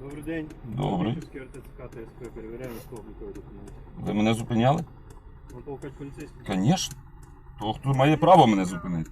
Добрий день. Добрий. Київський РТЦК ТСП перевіряємо військово-облікові документи. Ви мене зупиняли? Вам толкать поліцейський? Звісно. То хто має право мене зупинити?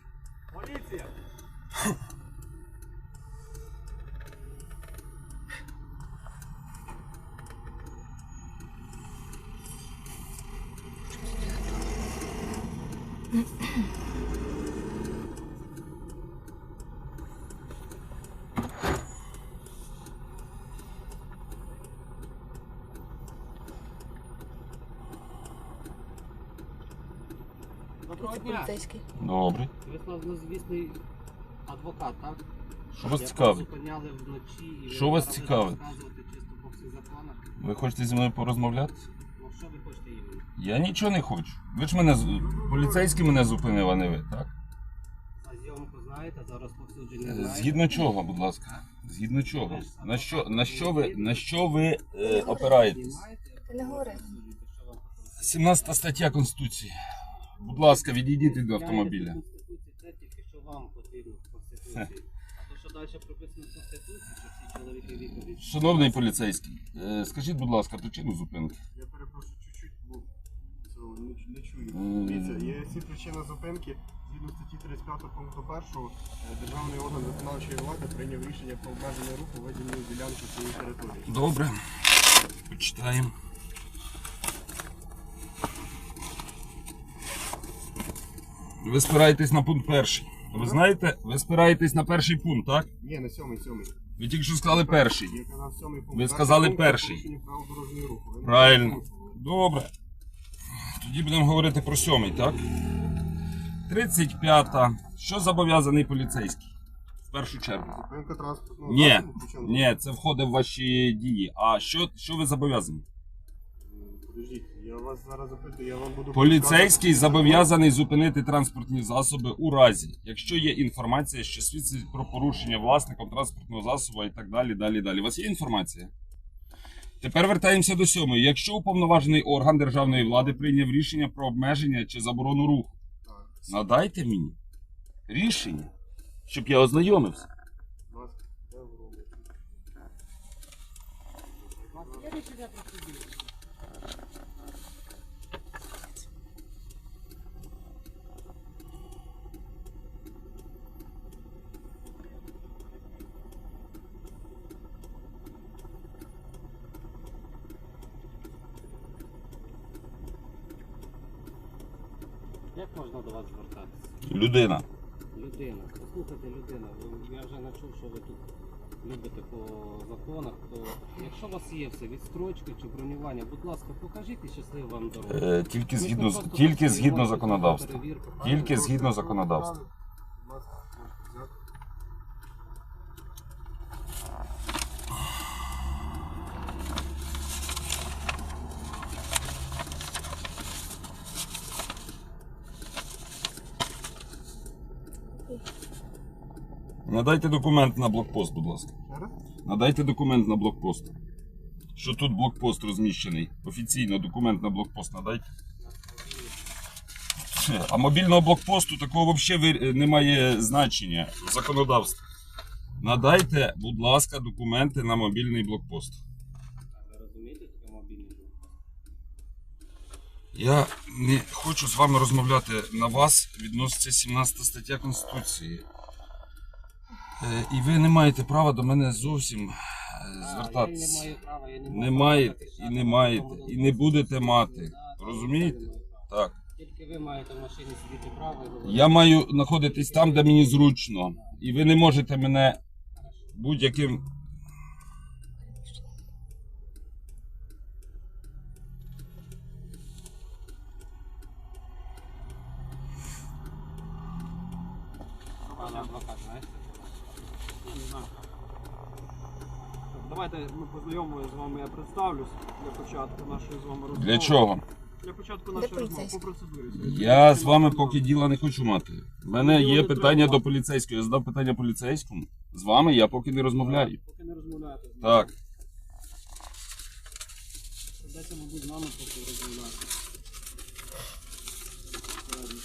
Поліцейський. Добре. Ви славнозвісний адвокат, так? Що вас цікавить? зупиняли вночі і Що вас зараз цікавить? розказувати чисто по всіх законах. Ви хочете зі мною порозмовляти? Ну що ви хочете іменно? Я нічого не хочу. Ви ж мене з- поліцейський мене зупинив, а не ви, так? А зйомку знаєте, за розповсюдження Е, знаєте? Згідно чого, будь ласка? Згідно чого? На що, на що ви, на що ви е, опираєтесь? Знімаєте? Ти не говори. Розповсюджуєте, що вам потрібно. 17 стаття Конституції. Будь ласка, відійдіть від автомобіля. Конституції це тільки що вам потрібно в Конституції. А то, що далі прописано в Конституції, що всі чоловіки вікові. Шановний поліцейський, е, скажіть, будь ласка, причину зупинки. Я перепрошую чуть-чуть, бо цього не, чу- не чую. М. Дивіться, є всі причини зупинки. Згідно статті 35 пункту 1, державний орган виконавчої влади прийняв рішення про обмеження руху виділеної ділянки цієї території. Добре. Почитаємо. Ви спираєтесь на пункт перший. Ви знаєте, ви спираєтесь на перший пункт, так? Ні, на сьомий, сьомий. Ви тільки що сказали перший. Я казав сьомий пункт. Ви сказали пункт перший. порушення правил дорожнього руху. Ви не Правильно. Добре. Тоді будемо говорити про сьомий, так? 35-та. Що зобов'язаний поліцейський? В першу чергу. Зупинка транспортного Ні, засобу, причому- ні, це входить в ваші дії. А що, що ви зобов'язані? Подождіть, я вас зараз запитую, я вам буду... Поліцейський зобов'язаний зупинити транспортні засоби у разі, якщо є інформація, що свідчить про порушення власником транспортного засобу і так далі. Далі, далі. У вас є інформація? Тепер вертаємося до сьомої. Якщо уповноважений орган державної влади прийняв рішення про обмеження чи заборону руху, Так, надайте мені рішення, щоб я ознайомився. будь ласка, Як можна до вас звертатися? Людина. Людина. Послухайте, людина. ви- Я вже не чув, що ви тут любите по законах. То якщо у вас є все, відстрочки чи бронювання, будь ласка, покажіть і щасливо вам дорогу. Е, тільки згідно, з- тільки згідно законодавства. Тільки згідно законодавства. Надайте документ на блокпост, будь ласка. Надайте документ на блокпост. Що тут блокпост розміщений? Офіційно документ на блокпост надайте. Все. А мобільного блокпосту такого взагалі немає значення в законодавстві. Надайте, будь ласка, документи на мобільний блокпост. А Ви розумієте, таке мобільний блокпост? Я не хочу з вами розмовляти на вас. Відноситься 17 стаття Конституції. Е, І ви не маєте права до мене зовсім е, звертатися. Я не маю права, я не Не маєте і не маєте, і не будете мати. Розумієте? Так. Тільки ви маєте в машині сидіти право і говорити. Я маю знаходитись там, де мені зручно. І ви не можете мене будь-яким. Пане адвокат, знаєте? Давайте ми познайомимося з вами, я представлюсь для початку нашої з вами розмови. Для чого? Для початку нашої розмови по процедурі. Я з вами поки діла не хочу мати. У мене є питання до поліцейського. Я задав питання поліцейському. З вами я поки не розмовляю. Поки не розмовляєте. Так. Дайте, мабуть, з нами поки розмовляти.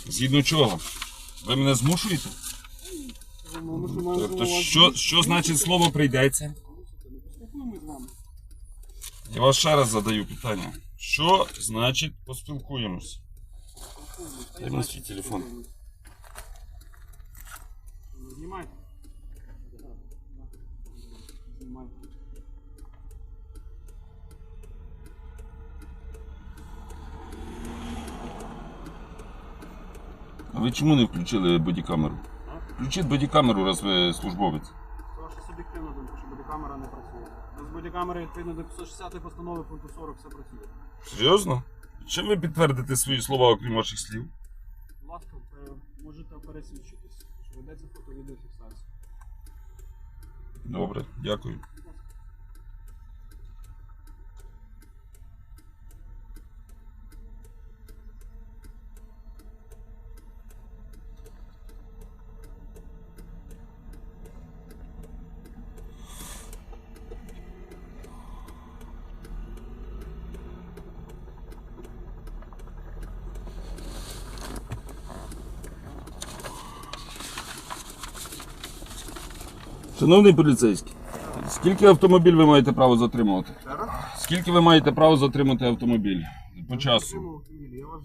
Згідно чого? Ви мене змушуєте? Тобто, що, що значить слово прийдеться? Я вас ще раз задаю питання. Що значить поспілкуємось? Дай мені свій телефон. Знімайте. Знімайте. А ви чому не включили бодікамеру? Включіть бодікамеру, раз ви службовець. Це ваша суб'єктивна думка, що бодікамера не працює. Без бодікамери відповідно до 560 постанови пункту 40 все працює. Серйозно? Чим ви підтвердите свої слова, окрім ваших слів? Будь ласка, е, можете пересвідчитись, що ведеться фото-відеофіксація. Добре, дякую. Шановний поліцейський, скільки автомобіль ви маєте право затримувати? Скільки ви маєте право затримати автомобіль по часу? Вас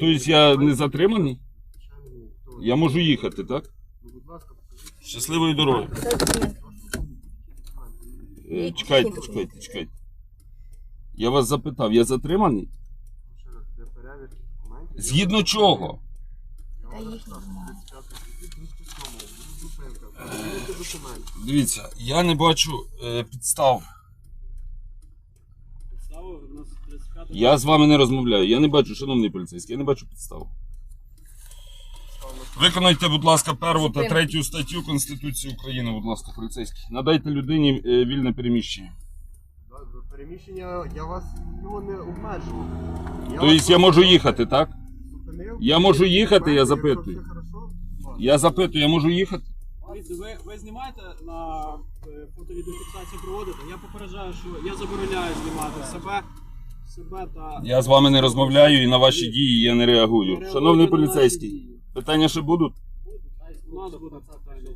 Тобто я не затриманий? Я можу їхати, так? Щасливої дороги. Е, Чекайте, чекайте, чекайте. Я вас запитав, я затриманий? Згідно чого? Я вам розказую. 35 статті 37. Документи. Дивіться, я не бачу е, підстав. Підстави у нас 35 Я з вами не розмовляю. Я не бачу, шановний поліцейський, я не бачу підстав. Виконайте, будь ласка, перву та третю статтю Конституції України, будь ласка, поліцейський. Надайте людині е, вільне переміщення. Переміщення я вас його не обмежував. Тобто я можу їхати, так? Я можу їхати, я запитую. Я запитую, я можу їхати? Дивіться, Ви, ви знімаєте на е, фото-відеофіксацію проводите? Я попереджаю, що я забороняю знімати себе, себе та. Я з вами не розмовляю і на ваші дії я не реагую. Шановний поліцейський, питання ще будуть? У нас буде питання.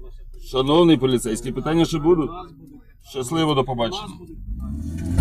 Шановний поліцейський, питання ще будуть? У нас буде. Щасливо, до У побачення. нас будуть питання.